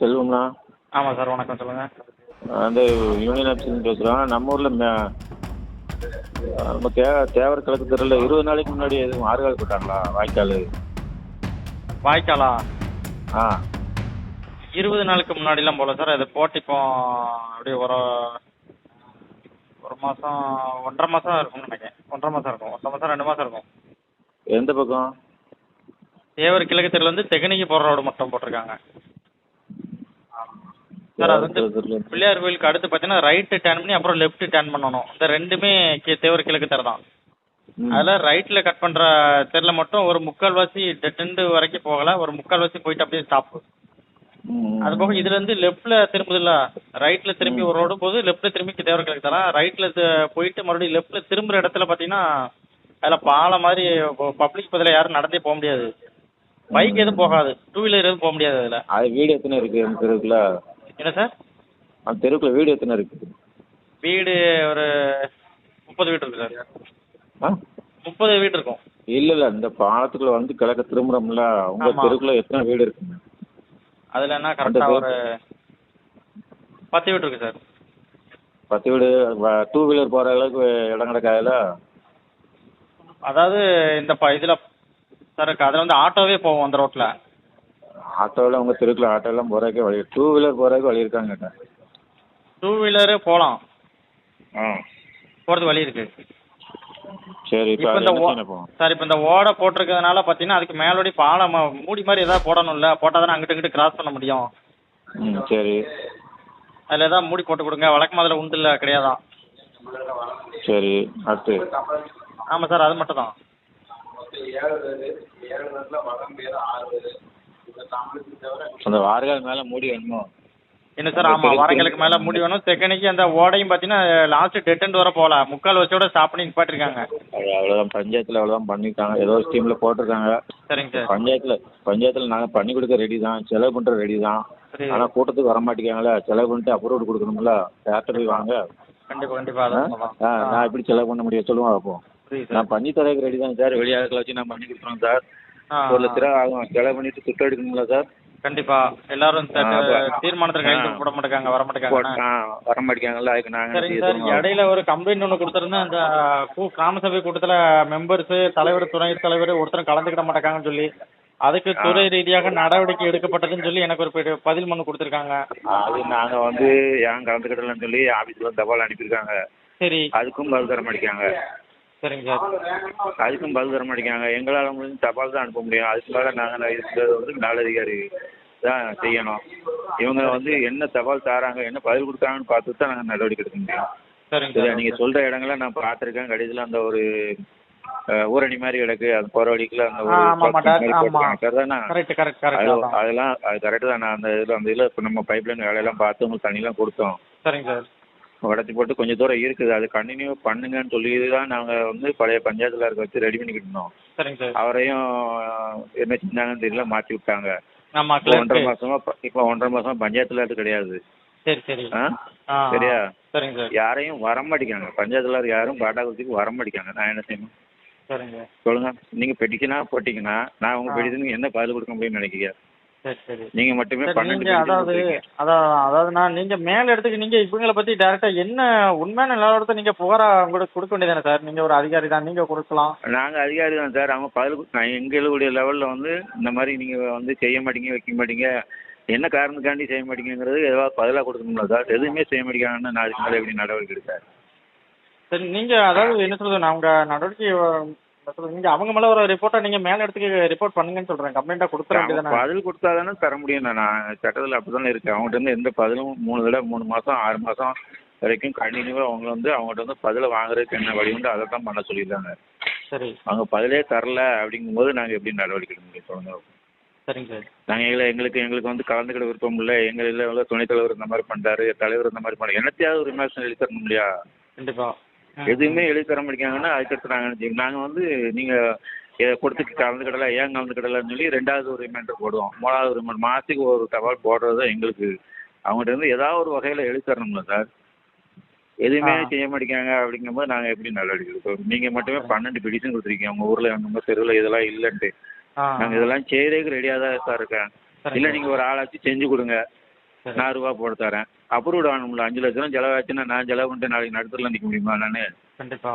செல்வம்ண்ணா. ஆமாம் சார் வணக்கம் சொல்லுங்கள் அந்த யூனியன் ஆஃபீஸ்லேருந்து பேசுகிறோம் நம்ம ஊரில் நம்ம தே தேவர் கிழக்கு தெருவில் இருபது நாளைக்கு முன்னாடி எதுவும் ஆறுகால் போட்டாங்களா? வாய்க்கால். வாய்க்காலா? ஆ. இருபது நாளுக்கு முன்னாடிலாம் போகல சார். அது போட்டு இப்போ அப்படியே ஒரு ஒரு மாதம் ஒன்றரை மாதம் இருக்கும்னு நினைக்கிறேன். ஒன்றரை மாதம் இருக்கும். ஒன்றரை மாதம் ரெண்டு மாதம் இருக்கும். எந்த பக்கம்? தேவர் கிழக்கு தெருலேருந்து தெகனிக்கு போகிற ரோடு மட்டும் போட்டிருக்காங்க. சார் அது வந்து பிள்ளையார் கோயிலுக்கு அடுத்து பார்த்தீங்கன்னா ரைட்டு டேர்ன் பண்ணி அப்புறம் லெஃப்ட் டேர்ன் பண்ணணும். இந்த ரெண்டுமே கி- தேவர் கிழக்கு தெரு தான். அதில் ரைட்டில் கட் பண்ணுற தெருல மட்டும் ஒரு முக்கால்வாசி டெட்டு வரைக்கும் போகல ஒரு முக்கால்வாசி போயிட்டு அப்படியே ஸ்டாப்பு ம். அது போக இதுல இருந்து லெஃப்ட்ல திரும்புதுல்ல ரைட்ல திரும்பி ஒரு ரோடு போகுது லெஃப்ட்ல திரும்பி தேவர் கிழக்கு தரலாம் ரைட்ல போயிட்டு மறுபடியும் லெஃப்ட்ல திரும்புற இடத்துல பாத்தீங்கன்னா அதுல பாலம் மாதிரி பப்ளிக் பதில யாரும் நடந்தே போக முடியாது. பைக் எதுவும் போகாது. டூ வீலர் எதுவும் போக முடியாது அதுல. அது வீடு எத்தனை இருக்குது தெருவுக்குள்ள என்ன சார்? அந்த தெருவுக்குள்ள வீடு எத்தனை இருக்குது வீடு ஒரு முப்பது வீடு இருக்கு சார். ஆ? முப்பது வீடு இருக்கும். இல்லை இல்லை இந்த பாலத்துக்குள்ள வந்து கிழக்க திரும்புறோம்ல உங்கள் ஆமா. தெருவுக்குள்ள எத்தனை வீடு இருக்குங்க அதுல என்ன கரெக்டா ஒரு பத்து வீடு இருக்கு சார். பத்து வீடு டூ வீலர் போகிற அளவுக்கு இடம் கிடக்காதுல? அதாவது இந்த ப இதுல சார் அதுல வந்து ஆட்டோவே போகும் அந்த ரோட்ல ஆட்டோவில் உங்கள் தெருக்குள்ள ஆட்டோலாம் போகிறதுக்கே வழி டூ வீலர் போகிறதுக்கு வழி இருக்காங்க டூ வீலரு போகலாம் ஆ. போகிறது வழி இருக்கு. சரி இப்போ இந்த சார் இப்போ இந்த ஓடை போட்டிருக்கிறதுனால பார்த்தீங்கன்னா அதுக்கு மேலோடி பாலம் ம- மூடி மாதிரி ஏதாவது போடணும்ல போட்டால் தானே அங்கிட்டு இங்கிட்டு கிராஸ் பண்ண முடியும். ம் சரி. அதில் ஏதாவது மூடி போட்டு கொடுங்க. வழக்கமாக அதில் உண்டு இல்லை கிடையாதான் சரி அடுத்து. ஆமாம் சார் அது மட்டும் தான். அந்த வாரகால் மேலே மூடி வேணுமோ? என்ன சார்? ஆமாம் வாரங்களுக்கு மேலே மூடி வேணும். செகண்டிக்கு அந்த ஓடையும் பார்த்தீங்கன்னா லாஸ்ட் டெட்டன்ட் வர போகல. முக்கால் வச்சோட ஸ்டாப் பண்ணி நிப்பாட்டிருக்காங்க அது அவ்வளோதான் பஞ்சாயத்தில் அவ்வளோதான் பண்ணிட்டாங்க ஏதோ ஸ்கீமில் போட்டிருக்காங்க. சரிங்க சார். பஞ்சாயத்தில் பஞ்சாயத்தில் நாங்கள் பண்ணி கொடுக்க ரெடி தான். செலவு பண்ணுற ரெடி தான். ஆனால் கூட்டத்துக்கு வர மாட்டேங்காங்களே செலவு பண்ணிட்டு அப்ரூவ் கொடுக்கணும்ல? டேரக்டர் போய் வாங்க. உண்மைதான். ஆ, நான் எப்படி செலவு பண்ண முடியும்? சொல்லுவாங்க அப்போ நான் பண்ணி தரதுக்கு ரெடி தான் சார். வெளியாட்களை வச்சு நான் பண்ணி கொடுத்துறோம் சார். ஒரு லட்ச ரூபா ஆகும் செலவு பண்ணிட்டு சுத்தம் எடுக்கணும்ல சார்? கண்டிப்பா. எல்லாரும் தீர்மானத்தில் கையெழுத்து போட மாட்டேங்காங்க வர மாட்டேங்காங்க. ஆ, வர மாட்டேங்காங்கல்ல அதுக்கு சார். இடையில ஒரு கம்ப்ளைண்ட் ஒன்று கொடுத்துருந்தேன். அந்த கிராம சபை கூட்டத்தில் மெம்பர்ஸு தலைவர் துணை தலைவர் ஒருத்தரும் கலந்துக்கிட மாட்டேங்காங்கன்னு சொல்லி அதுக்கு துறை ரீதியாக நடவடிக்கை எடுக்கப்பட்டதுன்னு சொல்லி எனக்கு ஒரு பதில் மனு கொடுத்துருக்காங்க. அது நாங்கள் வந்து ஏன் கலந்துக்கிடலன்னு சொல்லி ஆஃபீஸில் தபால் அனுப்பியிருக்காங்க. சரி. அதுக்கும் பதில் தர மாட்டேங்காங்க. சரிங்க சார். அதுக்கும் பதில் தர மாட்டேங்காங்க எங்களால் முடிஞ்சு தபால் தான் அனுப்ப முடியும். அதுக்கு மேலே நாங்கள் இருக்கிறது வந்து மேலதிகாரி தான் செய்யணும். இவங்க வந்து என்ன தபால் தராங்க என்ன பதில் கொடுக்குறாங்கன்னு பார்த்து தான் நாங்கள் நடவடிக்கை எடுக்க முடியும். சரிங்க சார். நீங்கள் சொல்கிற இடங்களை நான் பார்த்துருக்கேன். கடைசியில் அந்த ஒரு ஊரணி மாதிரி கிடக்கு. அது போகிற வழிக்குள்ள அந்த அதெல்லாம் அது கரெக்டு தான். நான் அந்த இதில் அந்த இதில் இப்போ நம்ம பைப் லைன் வேலையெல்லாம் பார்த்து உங்களுக்கு தண்ணிலாம் கொடுத்தோம். சரிங்க சார். உடச்சி போட்டு கொஞ்சம் தூரம் இருக்குது. அது கண்டினியூ பண்ணுங்கன்னு சொல்லி தான் நாங்கள் வந்து பழைய பஞ்சாயத்தில் இருக்க வச்சு ரெடி பண்ணிக்கிட்டு இருந்தோம். சரிங்க சார். அவரையும் என்ன செஞ்சாங்கன்னு தெரியல மாற்றி விட்டாங்க. ஒன்றரை மாசமா இப்போ ஒன்றரை மாசமா பஞ்சாயத்துல அது கிடையாது. சரி சரியா? சரிங்க சார். யாரையும் வர மாட்டேங்காங்க பஞ்சாயத்துல யாரும் பாட்டா குச்சிக்கு வர மாட்டேங்காங்க நான் என்ன செய்யணும்? சரிங்க. சொல்லுங்க. நீங்க பெட்டிஷனா போட்டீங்கன்னா நான் உங்க. பெட்டிஷனுக்கு என்ன பதில் கொடுக்க முடியும்னு நினைக்கிறீங்க? சரி நீங்க மட்டுமே பன்னெண்டு அதாவது. அதான் அதாவது நான் நீங்க மேல இடத்துக்கு நீங்க இவங்கள பத்தி டைரக்டா என்ன உண்மையான நிலவரத்தை நீங்க புகாரா உங்களுக்கு கொடுக்க வேண்டியதானே சார்? நீங்க ஒரு அதிகாரி தான் நீங்க கொடுக்கலாம். நாங்க அதிகாரி தான் சார். அவங்க பதில் கொடு- எங்களுடைய லெவல்ல வந்து இந்த மாதிரி நீங்க வந்து செய்ய மாட்டீங்க வைக்க மாட்டீங்க என்ன காரணத்துக்காண்டி செய்ய மாட்டீங்கிறது ஏதாவது பதிலாக கொடுக்கணும்ல சார். எதுவுமே செய்ய மாட்டேங்காங்கன்னா நான் அதுக்கு மேலே எப்படி நடவடிக்கை எடுத்தேன் சரி நீங்க அதாவது என்ன சொல்றது நான் உங்க நடவடிக்கை நீங்க அவங்க மேல ஒரு ரிப்போர்ட்டா நீங்க மேல இடத்துக்கு ரிப்போர்ட் பண்ணுங்கன்னு சொல்றேன். கம்ப்ளைண்டா கொடுத்துற வேண்டியதானே பதில் கொடுத்தா தானே தர முடியும். நான் சட்டத்தில் அப்படி தானே இருக்கேன். அவங்ககிட்ட இருந்து எந்த பதிலும் மூணு தடவை மூணு மாதம் ஆறு மாதம் வரைக்கும் கண்டினியூவாக அவங்க வந்து அவங்ககிட்ட வந்து பதிலை வாங்குறதுக்கு என்ன வழி உண்டு? அதை தான் பண்ண சொல்லியிருக்காங்க. சரி. அவங்க பதிலே தரல அப்படிங்கும்போது நாங்கள் எப்படி நடவடிக்கை எடுக்க முடியும் சொல்லுங்க. சரிங்க சார். நாங்கள் எங்களை எங்களுக்கு எங்களுக்கு வந்து கலந்துக்கிட விருப்பம் இல்லை. எங்கள் உள்ள துணைத் தலைவர் இந்த மாதிரி பண்ணுறாரு தலைவர் இந்த மாதிரி பண்ண என்னத்தையாவது ஒரு விமர்சனம் எழுதி தரணும் இல்லையா கண்டிப்பா. ம். எதுவுமே எழுதி தர மாட்டேங்காங்கன்னா அதுக்கடுத்து நாங்கள் நாங்கள் வந்து நீங்கள் கொடுத்து கலந்துக்கிடல ஏன் கலந்துக்கிடலன்னு சொல்லி ரெண்டாவது ஒரு ரிமைண்டர் போடுவோம். மூணாவது ரிமைண்டர் மாதத்துக்கு ஒரு தபால் போடுறது தான் எங்களுக்கு. அவங்ககிட்ட இருந்து ஏதாவது ஒரு வகையில் எழுதி தரணும்ல சார். எதுவுமே. செய்ய மாட்டேங்காங்க அப்படிங்கும்போது நாங்கள் எப்படி நடவடிக்கை நீங்கள் மட்டுமே பன்னெண்டு பெடிஷன் கொடுத்துருக்கீங்க. உங்கள் ஊரில் நம்ம தெருவில் இதெல்லாம் இல்லைன்ட்டு. ஆ நாங்கள் இதெல்லாம் செய்கிறதுக்கு ரெடியாக தான் சார் இருக்கேன். இல்லை சார். நீங்கள் ஒரு ஆளாச்சு செஞ்சு கொடுங்க. நான் ரூபா போட்டு தரேன். அப்ரூவ்ட் ஆகணும்ல அஞ்சு லட்ச ரூபா செலவாச்சுன்னா நான் செலவு பண்ணிட்டு நாளைக்கு நடுத்தரில் நிற்க முடியுமா நான்? கண்டிப்பா.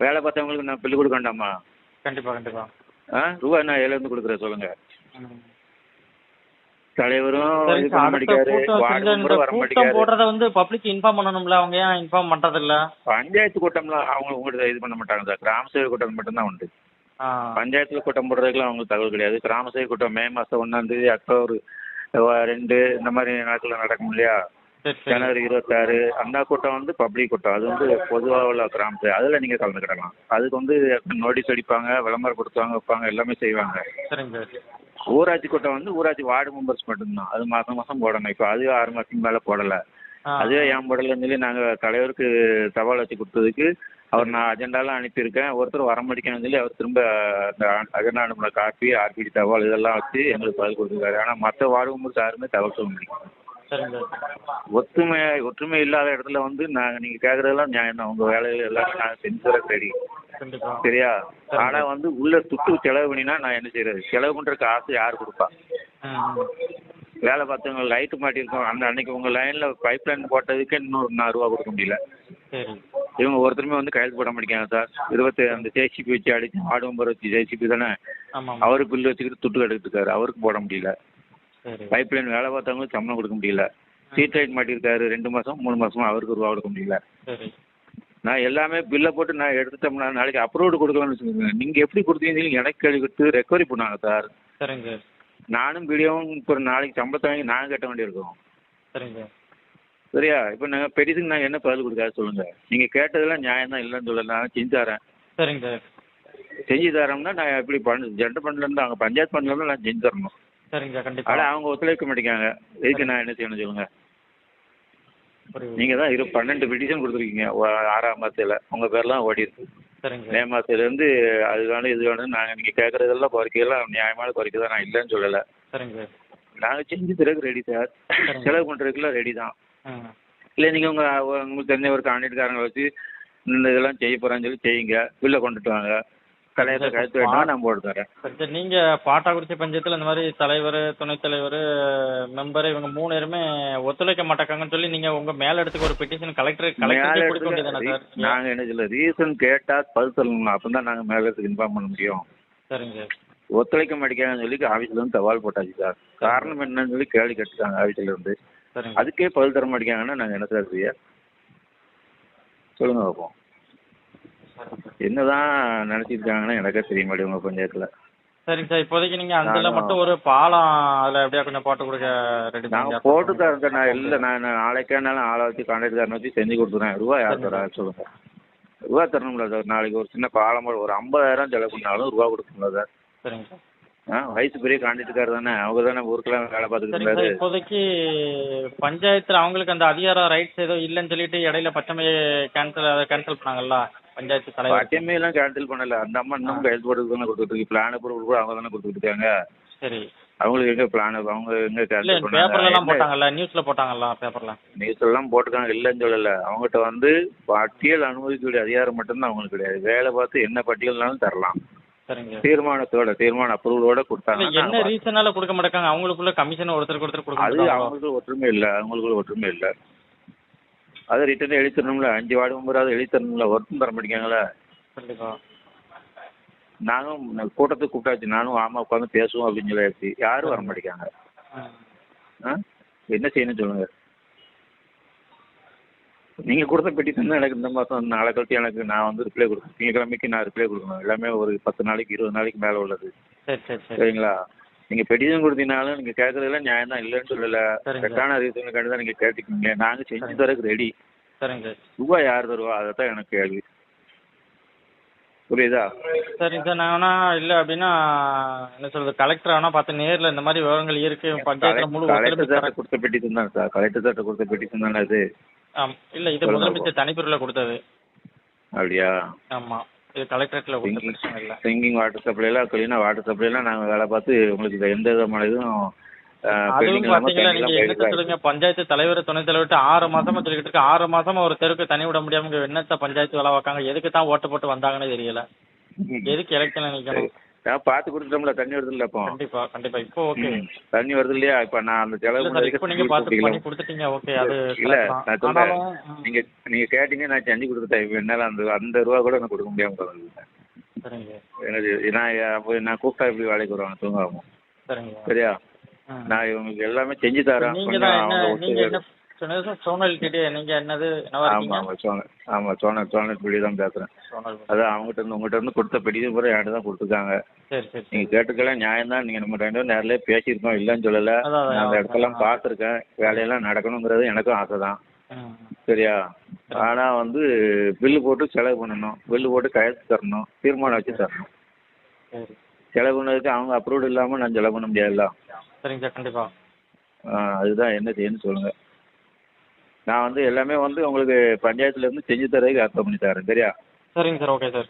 வேலை பார்த்தவங்களுக்கு நான் பில்லு கொடுக்க வேண்டாமா? கண்டிப்பா கண்டிப்பா. ஆ? ரூபா நான் எதுலேருந்து கொடுக்குறேன் சொல்லுங்கள் ம். தலைவரும் போடுறத வந்து பப்ளிக் இன்ஃபார்ம் பண்ணணும்ல? அவங்க ஏன் இன்ஃபார்ம் பண்றது இல்ல பஞ்சாயத்து கூட்டம்லாம் அவங்க உங்கள்கிட்ட இது பண்ண மாட்டாங்க சார். கிராம சேவை கூட்டம் மட்டும்தான் உண்டு. பஞ்சாயத்தில் கூட்டம் போடுறதுக்குலாம் அவங்களுக்கு தகவல் கிடையாது. கிராம சேவை கூட்டம் மே மாதம் ஒன்றாந்தேதி அக்டோபர் அஹ், ரெண்டு இந்த மாதிரி நாட்களில் நடக்கும் இல்லையா? ஜனவரி இருபத்தாறு அந்த கூட்டம் வந்து பப்ளிக் கூட்டம். அது வந்து பொதுவாக உள்ள கிராம சேவை அதில் நீங்கள் கலந்துக்கிடலாம் அதுக்கு வந்து நோட்டீஸ் அடிப்பாங்க விளம்பரம் கொடுத்தாங்க வைப்பாங்க எல்லாமே செய்வாங்க. ஊராட்சி கூட்டம் வந்து ஊராட்சி வார்டு மெம்பர்ஸ் மட்டும்தான். அது மாதம் மாதம் போடணும். இப்போ அது ஆறு மாதத்துக்கு மேலே போடலை. அதுவே என் போடலன்னு சொல்லி நாங்கள் தலைவருக்கு தபால் வச்சு கொடுத்ததுக்கு அவர் நான் அஜெண்டாலாம் அனுப்பியிருக்கேன். ஒருத்தர் வர மாட்டேங்கன்னு சொல்லி அவர் திரும்ப அந்த அஜெண்டா அனுப்பின காப்பி ஆர்பிடி தபால் இதெல்லாம் வச்சு எங்களுக்கு பதில் கொடுத்துருக்காரு. ஆனால் மற்ற வார்டு மெம்பர்ஸ் யாருமே தகவல் சொல்ல முடியும் சார் ஒத்துமை ஒற்றுமை இல்லாத இடத்துல வந்து நாங்கள் நீங்கள் கேட்குறதெல்லாம் நியாயம் தான். உங்கள் வேலைகள் எல்லாமே நாங்கள் செஞ்சு தர கண்டிப்பா. சரியா? ஆனால் வந்து உள்ள துட்டு செலவு பண்ணினா நான் என்ன செய்யறது செலவு பண்ணுற காசு யார் கொடுப்பா. வேலை பார்த்தவங்க லைட்டு மாட்டியிருக்கோம். அந்த அன்னைக்கு உங்கள் லைனில் பைப் லைன் போட்டதுக்கு இன்னொரு நாலு ரூபா கொடுக்க முடியல. சரி. இவங்க ஒருத்தருமே வந்து கையெழுத்து போட மாட்டேங்காங்க சார். இருபத்தி அந்த ஜேசிபி வச்சு அடிச்சு ஆடு நம்பர் வச்சு ஜேசிபி தானே? அவரு பில்லு வச்சுக்கிட்டு துட்டு இருக்காரு. அவருக்கு போட முடியல. பைப் லைன் வேலை பார்த்தவங்களுக்கு சம்பளம் கொடுக்க முடியல. ஸ்ட்ரீட் லைட் மாட்டியிருக்காரு. ரெண்டு மாதம் மூணு மாதமா அவருக்கு ரூபா கொடுக்க முடியல. நான் எல்லாமே பில்லை போட்டு நான் எடுத்துட்டோம்னா நாளைக்கு அப்ரூவ்டு கொடுக்கலாம்னு வச்சுக்கோங்க நீங்கள் எப்படி கொடுத்தீங்கன்னு எனக்கு கேள்வி கொடுத்து ரெக்கவரி பண்ணாங்க சார். நானும் பிடிஓவும் இப்போ நாளைக்கு சம்பளத்தை வாங்கி நாங்கள் கட்ட வேண்டியிருக்கோம். சரிங்க. சார் சரியா? இப்போ நாங்கள் பெட்டிஷன் நாங்கள் என்ன பதில் கொடுக்காது சொல்லுங்கள் நீங்கள் கேட்டதெல்லாம் நியாயம் தான் இல்லைன்னு சொல்லல. நான் செஞ்சு தரேன் சரிங்க சார். செஞ்சு தரோம்னா நான் எப்படி பண்ண ஜென்டர் ஃபண்ட்லேருந்து அவங்க பஞ்சாயத்து ஃபண்ட்லேருந்து நான் செஞ்சு தரணும் சரிங்க சார் கண்டிப்பா. ஆனால் அவங்க ஒத்துழைக்க மாட்டேங்காங்க எதுக்கு நான் என்ன செய்யணும் சொல்லுங்க. நீங்கள் தான் இரு பன்னெண்டு பெட்டிஷன் கொடுத்துருக்கீங்க. ஆறாம் மாதத்தில் உங்கள் பேர்லாம் ஓடி இருக்கு. மே மாதத்துலேருந்து அது வேணும் இது வேணும் நாங்கள் நீங்கள் கேட்குறதெல்லாம் கோரிக்கையெல்லாம் நியாயமான கோரிக்கை தான் நான் இல்லைன்னு சொல்லலை. நாங்கள் செஞ்சு தரக்கு ரெடி சார். செலவு பண்ணுறதுக்குலாம் ரெடி தான். ம் இல்லை நீங்கள் உங்கள் உங்களுக்கு தெரிஞ்ச ஒரு கான்ட்ராக்ட்காரங்களை வச்சு இந்த இதெல்லாம் செய்ய போகிறேன்னு சொல்லி செய்யுங்க. பில்லை கொண்டுட்டு வாங்க. கலையத்தை கழுத்து வேணா நான் போட்டு தரேன். சரி சார் நீங்க பாட்டாக்குறிச்சி பஞ்சாயத்துல இந்த மாதிரி தலைவர் துணைத் தலைவர் மெம்பர் இவங்க மூணு பேருமே ஒத்துழைக்க மாட்டாங்கன்னு சொல்லி நீங்க உங்க மேல இடத்துக்கு ஒரு பெட்டிஷன் கலெக்டர் மேல கலெக்டருக்கு கொடுக்க வேண்டியதானே சார்? ரீ- நாங்க என்ன சொல்ல ரீசன் கேட்டா பதில் சொல்லணும் அப்போ தான் நாங்கள் மேல இடத்துக்கு இன்ஃபார்ம் பண்ண முடியும். சரிங்க சார். ஒத்துழைக்க மாட்டேங்காங்கன்னு சொல்லி ஆஃபீஸ்ல இருந்து தபால் போட்டாச்சு சார். காரணம் என்னன்னு சொல்லி கேள்வி கேட்டுட்டாங்க ஆஃபீஸ்ல இருந்து. அதுக்கே பதில் தர மாட்டேங்காங்கன்னா நாங்கள் என்ன சார் செய்ய? சொல்லுங்க பார்ப்போம் என்னதான் நினைச்சிட்டு இருக்காங்கன்னு எனக்கே தெரிய மாட்டேங்குது உங்க பஞ்சாயத்துல. சரிங்க சார் இப்போதைக்கு நீங்க அந்த மட்டும் ஒரு பாலம் அதுல எப்படியா கொஞ்சம் போட்டு கொடுக்க ரெடி நான் போட்டு தரேன் நான் இல்லை நான் நான் நாளைக்கேனாலும் ஆளை வச்சு கான்ட்ராக்ட்காரனை வச்சு செஞ்சு கொடுத்துறேன். ரூபா யார் தரா சொல்லுங்க. ரூபா தரணும்ல சார். நாளைக்கு ஒரு சின்ன பாலம் ஒரு ஐம்பதாயிரம் செலவு பண்ணாலும் ரூபா கொடுக்கணும்ல சார். சரிங்க சார். வயசு பெரிய கான்ட்ராக்ட்காரர் தானே. அவங்க தானே ஊருக்கெல்லாம் வேலை சார். இப்போதைக்கு பஞ்சாயத்துல அவங்களுக்கு அந்த அதிகாரம் ரைட்ஸ் ஏதோ இல்லைன்னு சொல்லிட்டு இடையில பச்சைமையை கேன்சல் அதை கேன்சல் பண்ணாங்கல்ல பஞ்சாயத்து தலைவர். பட்டியமே எல்லாம் கேன்சல் பண்ணல. அந்த அம்மா இன்னும் கையெழுத்து போட்டு தானே கொடுத்துட்டு இருக்கு. பிளான் அப்ரூவல் கூட அவங்க தானே கொடுத்துட்டு இருக்காங்க. சரி. அவங்களுக்கு எங்க பிளான் அவங்க எங்க பேப்பர்ல எல்லாம் போட்டாங்கல்ல நியூஸ்ல போட்டாங்கல்ல பேப்பர்ல நியூஸ் எல்லாம் போட்டுருக்காங்க. இல்லைன்னு சொல்லல. அவங்ககிட்ட வந்து பட்டியல் அனுமதிக்கக்கூடிய அதிகாரம் மட்டும்தான் அவங்களுக்கு கிடையாது. வேலை பார்த்து என்ன பட்டியல்னாலும் தரலாம். சரிங்க. தீர்மானத்தோட தீர்மான அப்ரூவலோட கொடுத்தாங்க. என்ன ரீசனால கொடுக்க மாட்டாங்க? அவங்களுக்குள்ள கமிஷன் ஒருத்தருக்கு ஒருத்தர் கொடுக்க அது அவங்களுக்கு ஒற்றுமை இல்லை அவங்களுக்கு ஒற்றுமை இல்லை. அதை ரிட்டர்ன் எழுதி தரணும்ல அஞ்சு வார்டு மெம்பராவது எழுதி தரணும்ல ஒர்க்கும் தர மாட்டேங்காங்களே கண்டிப்பா. நானும் கூட்டத்துக்கு கூப்பிட்டாச்சு. நானும் ஆமா உட்காந்து பேசுவோம் அப்படின்னு சொல்லியாச்சு யாரும் வர மாட்டேங்காங்க என்ன செய்யணும் சொல்லுங்க? நீங்க கொடுத்த பெட்டிஷன் எனக்கு இந்த மாசம் நாளை கழிச்சு எனக்கு நான் வந்து ரிப்ளை கொடுக்கணும். திங்கக்கிழமைக்கு நான் ரிப்ளை கொடுக்கணும். எல்லாமே ஒரு பத்து நாளைக்கு இருபது நாளைக்கு மேல உள்ளது. சரி சரி சரி. சரிங்களா? நீங்க பெட்டிஷன் கொடுத்தீங்கனாலும் நீங்க கேட்கறதுல நியாயம் தான். இல்லைன்னு சொல்லல. கரெக்டான ரீசனுக்காண்டி தான் நீங்க கேட்டுக்கீங்க. நாங்க செஞ்சு தரக்கு ரெடி சரிங்க சார். ரூபா யார் தருவா? அதை தான் எனக்கு கேள்வி. புரியுதா? சரிங்க சார். நான் வேணா இல்ல அப்படின்னா என்ன சொல்றது கலெக்டர் வேணா பார்த்து நேர்ல இந்த மாதிரி விவரங்கள் இருக்கு. பஞ்சாயத்துல முழு கொடுத்த பெட்டிஷன் தான் சார். கலெக்டர் சார்ட்ட கொடுத்த பெட்டிஷன் தானே அது. ஆம். இல்ல இது முதலமைச்சர் தனிப்பிரிவில் கொடுத்தது. அப்படியா? ஆமா இது கலெக்டரேட்ல கொடுத்த பிரச்சனை இல்ல. சிங்கிங் வாட்டர் சப்ளைலாம் க்ளீனாக வாட்டர் சப்ளைலாம் நாங்கள் வேலை பார்த்து உங்களுக்கு எந்த விதமான இதுவும் அதுவும் பாத்தீங்களா நீங்க என்னத்த சொல்லுங்க பஞ்சாயத்து தலைவர் துணைத் தலைவர்கிட்ட ஆறு மாசமா சொல்லிக்கிட்டு இருக்கு. ஆறு மாசமா ஒரு தெருக்கு தண்ணி விட முடியாம என்னத்த பஞ்சாயத்து வேலை பார்க்காங்க? எதுக்கு தான் ஓட்டு போட்டு வந்தாங்கன்னு தெரியல. எதுக்கு எலெக்ஷன்ல நிக்கணும்? நான் பார்த்து கொடுத்துட்டோம்ல தண்ணி வருது இல்லை இப்போ. கண்டிப்பா கண்டிப்பா. இப்போ ஓகே. தண்ணி வருது இல்லையா? இப்போ நான் அந்த செலவு இப்போ நீங்க பார்த்து. பண்ணி கொடுத்துட்டீங்க ஓகே அது இல்ல. நான் ம், நீங்க நீங்க கேட்டீங்க நான் செஞ்சு கொடுத்துட்டேன். இப்போ என்னால அந்த அந்த ரூபா கூட எனக்கு கொடுக்க முடியாம போகுது எனக்கு நான் நான் கூப்பிட்டா எப்படி வேலைக்கு வருவாங்க? தூங்காம. சரியா. நான் இவங்களுக்கு எல்லாமே செஞ்சு தரேன். சோனல் கிட்டே. நீங்க என்னது ஆமா ஆமா சோழ ஆமா சோழ சோழ பிடி தான் பேசுறேன். சோனல் அதான் அவங்ககிட்ட இருந்து உங்ககிட்ட இருந்து கொடுத்த பெடிது பூரா என்கிட்ட தான் கொடுத்துருக்காங்க. நீங்க கேட்டுக்கலாம் நியாயம் தான் நீங்க நம்ம ரெண்டு நேரிலே பேசியிருக்கோம் இல்லைன்னு சொல்லல. நான் அந்த. இடத்தெல்லாம் பார்த்துருக்கேன். வேலையெல்லாம் நடக்கணுங்கிறது எனக்கும் ஆசை தான். சரியா? ஆனா வந்து பில்லு போட்டு செலவு பண்ணணும். பில்லு போட்டு கையெழுத்து தரணும். தீர்மானம் வச்சு தரணும். செலவு பண்ணதுக்கு அவங்க அப்ரூவ்டு இல்லாம நான் செலவு பண்ண முடியாதுல்ல? சரிங்க சார் கண்டிப்பா. அதுதான் என்ன செய்யணும்னு சொல்லுங்க. நான் வந்து எல்லாமே வந்து உங்களுக்கு பஞ்சாயத்துல இருந்து செஞ்சு தரதுக்கு அர்த்தம் பண்ணி தரேன் சரியா? சரிங்க சார் ஓகே சார்.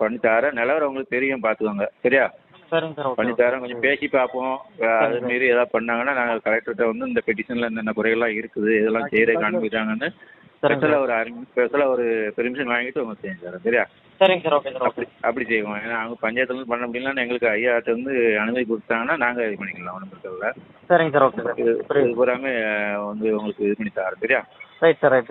பண்ணி தரேன். நிலவரம் உங்களுக்கு தெரியும் பார்த்துக்கோங்க சரியா? சரிங்க சார் பண்ணி தரேன் கொஞ்சம் பேசி பார்ப்போம். அது மீறி ஏதாவது பண்ணாங்கன்னா நாங்கள் கலெக்டர்கிட்ட வந்து இந்த பெட்டிஷனில் என்னென்ன குறைகள்லாம் இருக்குது இதெல்லாம் செய்கிறதுக்கு அனுப்பிட்டாங்கன்னு ஸ்பெஷலாக ஒரு ஸ்பெஷலாக ஒரு பெர்மிஷன் வாங்கிட்டு உங்களுக்கு செஞ்சு தரேன் சரியா? சரிங்க சார் ஓகே சார் ஓகே அப்படி அப்படி செய்வோம். ஏன்னா அவங்க பஞ்சாயத்துலேருந்து பண்ண முடியலன்னா எங்களுக்கு ஐயாட்ட வந்து அனுமதி கொடுத்தாங்கன்னா நாங்கள் இது பண்ணிக்கலாம் ஒன்றும் பிரச்சனை இல்லை. சரிங்க சார் ஓகே சார். இது இது பூராமே வந்து உங்களுக்கு இது பண்ணி தரேன் சரியா? Right sir right